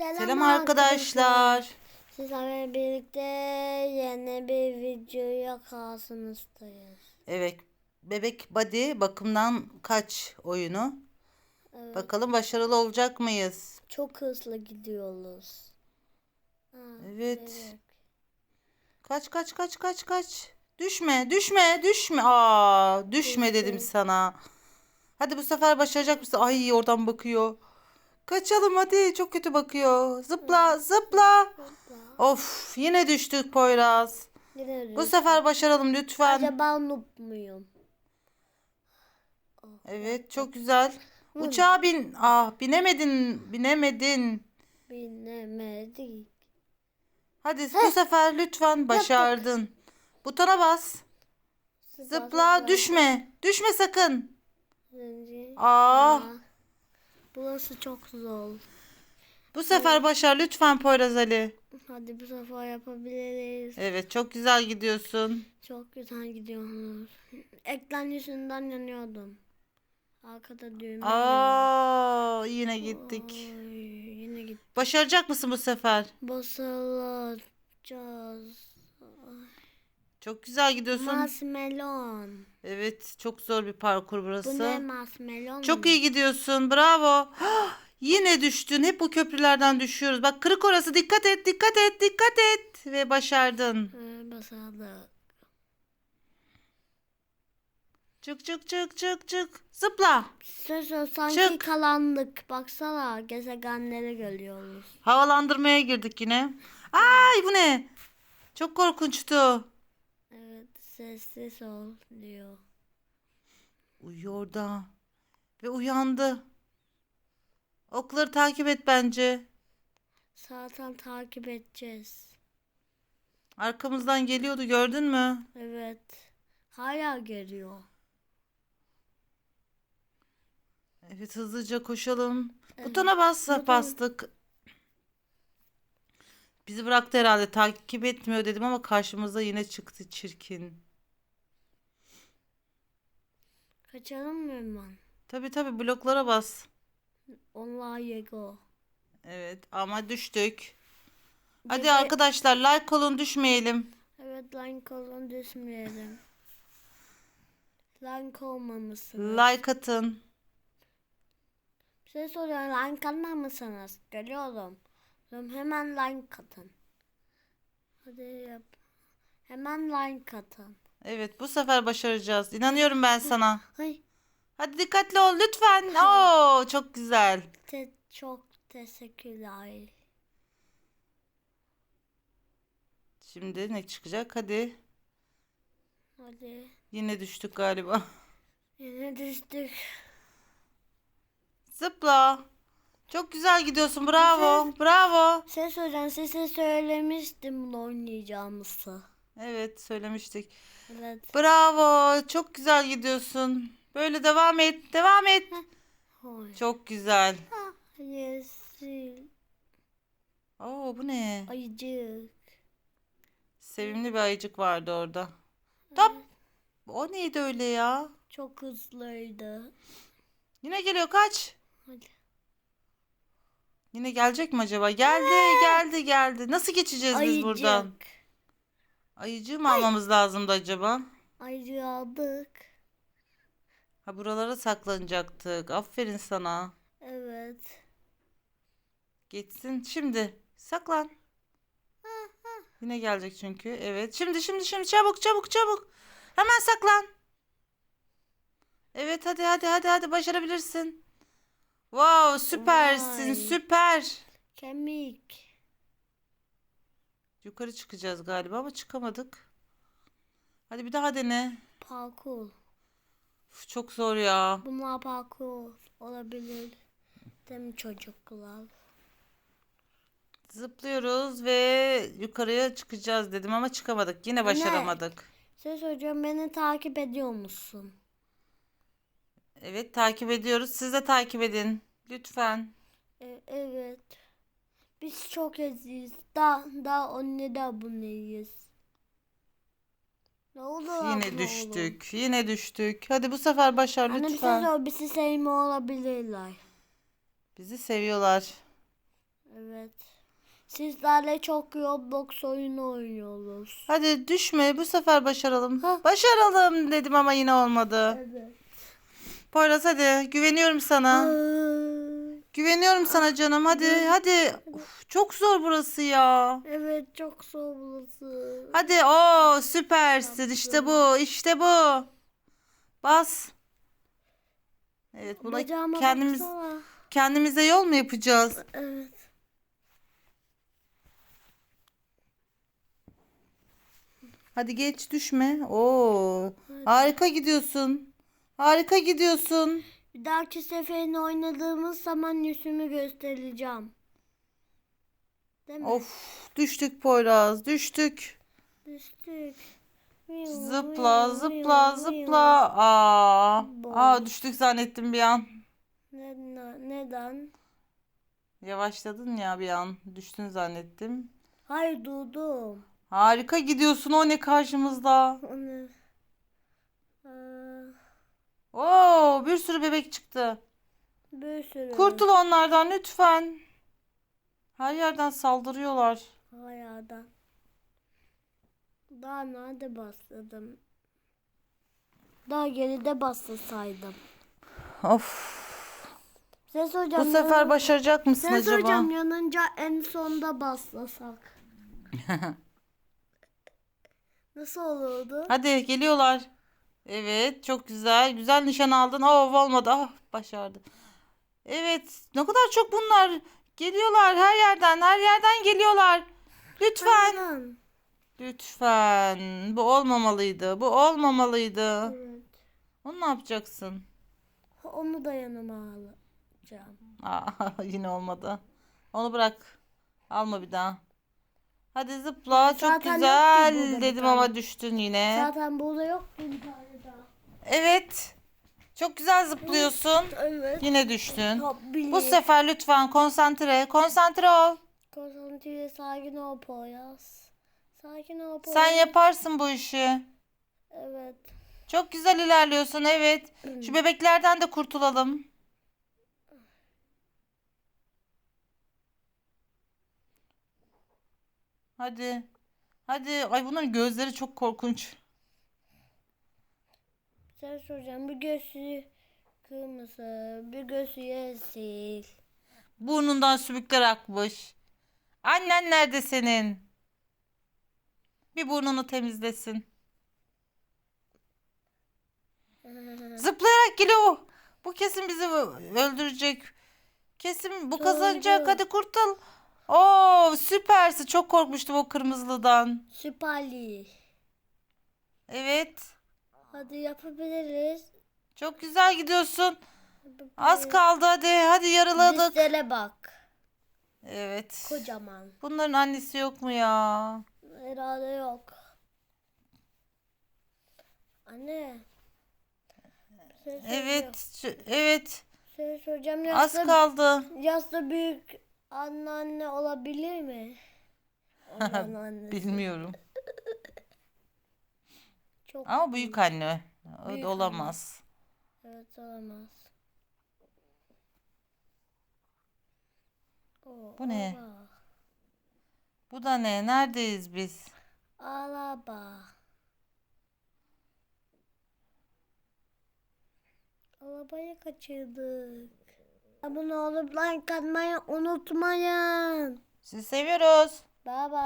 Selam arkadaşlar. Sizlerle birlikte yeni bir videoya karşınızdayız. Evet. Bebek Body bakımdan kaç oyunu? Evet. Bakalım başarılı olacak mıyız? Çok hızlı gidiyoruz. Ha, Evet. Kaç kaç kaç kaç kaç. Düşme düşme düşme. Aa düşme dedim sana. Hadi bu sefer başaracak mısın? Ay oradan bakıyor. Kaçalım hadi çok kötü bakıyor. Zıpla zıpla. Of yine düştük Poyraz. Bu sefer başaralım lütfen. Acaba noob muyum? Evet çok güzel. Uçağa bin. Ah binemedin. Binemedin. Binemedik. Hadi bu sefer lütfen başardın. Butona bas. Zıpla düşme. Düşme sakın. Zincir. Burası çok zor. bu sefer başar lütfen Poyraz Ali. Hadi bu sefer yapabiliriz. Evet çok güzel gidiyorsun. Çok güzel gidiyorsunuz. Ekran yüzünden yanıyordum. Arkada düğme. Aa yine gittik. Ay, yine git. Başaracak mısın bu sefer? Basılacağız. Çok güzel gidiyorsun. Marshmallow. Evet çok zor bir parkur Bu ne burası. marshmallow Çok iyi gidiyorsun. Bravo. Yine düştün. Hep bu köprülerden düşüyoruz. Bak kırık orası. Dikkat et, dikkat et, dikkat et. Ve başardın. Ee, basalım. Çık çık çık çık çık. Zıpla. Söz sanki Çık. kalandık. Baksana gezegenleri görüyoruz. Havalandırmaya girdik yine. Ay bu ne? Çok korkunçtu. Evet sessiz ol diyor. Uyuyor da. Ve uyandı. Okları takip et bence. Zaten takip edeceğiz. Arkamızdan geliyordu gördün mü? Evet. Hala geliyor. Evet hızlıca koşalım. Evet. Butona bas Buton- bastık. Bizi bıraktı herhalde takip etmiyor dedim ama karşımıza yine çıktı çirkin. Kaçalım mı hemen? Tabi tabi bloklara bas. Onlar yego. Evet ama düştük. Hadi Gece- arkadaşlar like olun düşmeyelim. Evet line kolun düşmeyelim. line olmamışsınız. Like atın. Bir şey soruyorum line kalmar mısınız? Diyorum, Hemen line katın. Hadi yap. Hemen line katın. Evet bu sefer başaracağız. İnanıyorum ben sana. Ay Hadi dikkatli ol lütfen. Oo çok güzel. te çok teşekkürler. Şimdi ne çıkacak? Hadi. Hadi. Yine düştük galiba. Yine düştük. Zıpla. Çok güzel gidiyorsun. Bravo. Bravo. Ses hocam size söylemiştim bunu oynayacağımızı. Evet söylemiştik. Evet. Bravo. Çok güzel gidiyorsun. Böyle devam et. Devam et. Çok güzel. Yeşil. Oo bu ne? Ayıcık. Sevimli bir ayıcık vardı orada. Top. O neydi öyle ya? Çok hızlıydı. Yine geliyor kaç. Hadi. Yine gelecek mi acaba? Geldi, geldi, geldi. Nasıl geçeceğiz biz Ayıcık. buradan? Ayıcığı mı almamız lazımdı acaba? Ayıcık aldık. Ha buralara saklanacaktık. Aferin sana. Evet. Geçsin. Şimdi saklan. Yine gelecek çünkü. Evet. Şimdi şimdi şimdi çabuk çabuk çabuk. Hemen saklan. Evet hadi hadi hadi hadi başarabilirsin. Wow süpersin Vay. süper. Kemik. Yukarı çıkacağız galiba ama çıkamadık. Hadi bir daha dene. Parkur. Uf, çok zor ya. Bunlar parkur olabilir. Değil mi çocuklar? Zıplıyoruz ve yukarıya çıkacağız dedim ama çıkamadık. Yine başaramadık. Ses hocam beni takip ediyor musun? Evet takip ediyoruz. Siz de takip edin. Lütfen. E, evet. Biz çok eziyiz. Da da onne de aboneyiz. Ne oldu? Yine abla düştük. Yine düştük. Hadi bu sefer başar Anne bir şey lütfen. sor, bizi sevme olabilirler. Bizi seviyorlar. Evet. Sizlerle çok Roblox oyunu oynuyoruz. Hadi düşme bu sefer başaralım. Başaralım dedim ama yine olmadı. Evet. Poyraz hadi güveniyorum sana. Güveniyorum sana canım hadi hadi. Uf, çok zor burası ya. Evet çok zor burası. Hadi o süpersin işte bu işte bu. Bas. Evet buna Bacağıma kendimiz baksana. kendimize yol mu yapacağız? Evet. Hadi geç düşme. Oo. Harika gidiyorsun. Harika gidiyorsun. Bir dahaki seferinde oynadığımız zaman yüzümü göstereceğim. Değil mi? Of düştük Poyraz düştük. Düştük. Zıpla zıpla zıpla. Aa. Aa düştük zannettim bir an. Neden? Neden? Yavaşladın ya bir an. Düştün zannettim. Hayır durdum. Harika gidiyorsun o ne karşımızda. Onu... Aa, Oo bir sürü bebek çıktı. bir sürü. Kurtul onlardan lütfen. Her yerden saldırıyorlar. Hayada. Daha nerede bastırdım? Daha geride bastısaydım. Of. Ses hocam. Bu sefer başaracak mısın Ses acaba? hocam yanınca en sonda baslasak. Nasıl olurdu? Hadi geliyorlar. Evet çok güzel. Güzel nişan aldın. Oh olmadı. Ah başardı. Evet ne kadar çok bunlar. Geliyorlar her yerden. Her yerden geliyorlar. Lütfen. Aynen. Lütfen. Bu olmamalıydı. Bu olmamalıydı. Evet. Onu ne yapacaksın? Onu da yanıma alacağım. Aa, yine olmadı. Onu bırak. Alma bir daha. Hadi zıpla. Çok Zaten yoktu güzel dedim ama düştün yine. Zaten burada yok bir tane. Evet. Çok güzel zıplıyorsun. Evet. Yine düştün. Top bir. Bu sefer lütfen konsantre. Konsantre ol. Konsantre sakin ol Poyraz. Sakin ol Poyraz. Sen yaparsın bu işi. Evet. Çok güzel ilerliyorsun evet. Şu bebeklerden de kurtulalım. Hadi. Hadi. Ay bunların gözleri çok korkunç. Sen soracağım bir gözü kırmızı, bir gözü yeşil. Burnundan sümükler akmış. Annen nerede senin? Bir burnunu temizlesin. Zıplayarak geliyor. Bu kesin bizi öldürecek. Kesin bu kazanacak. Hadi kurtul. Oo süpersin. Çok korkmuştum o kırmızılıdan. Süperli. Evet. Hadi yapabiliriz. Çok güzel gidiyorsun. Az kaldı hadi. Hadi yarıladık. Dizlere bak. Evet. Kocaman. Bunların annesi yok mu ya? Herhalde yok. Anne. Şey. Evet. Evet. Şey soracağım. Az Yaslı, kaldı. yaslı büyük anneanne olabilir mi? Bilmiyorum. Çok Ama büyük anne. O Büyük da olamaz. Evet olamaz. Oo, Bu ne? araba. Bu da ne? Neredeyiz biz? Araba. Arabayı kaçırdık. Abone olup like atmayı unutmayın. Sizi seviyoruz. Bye bye.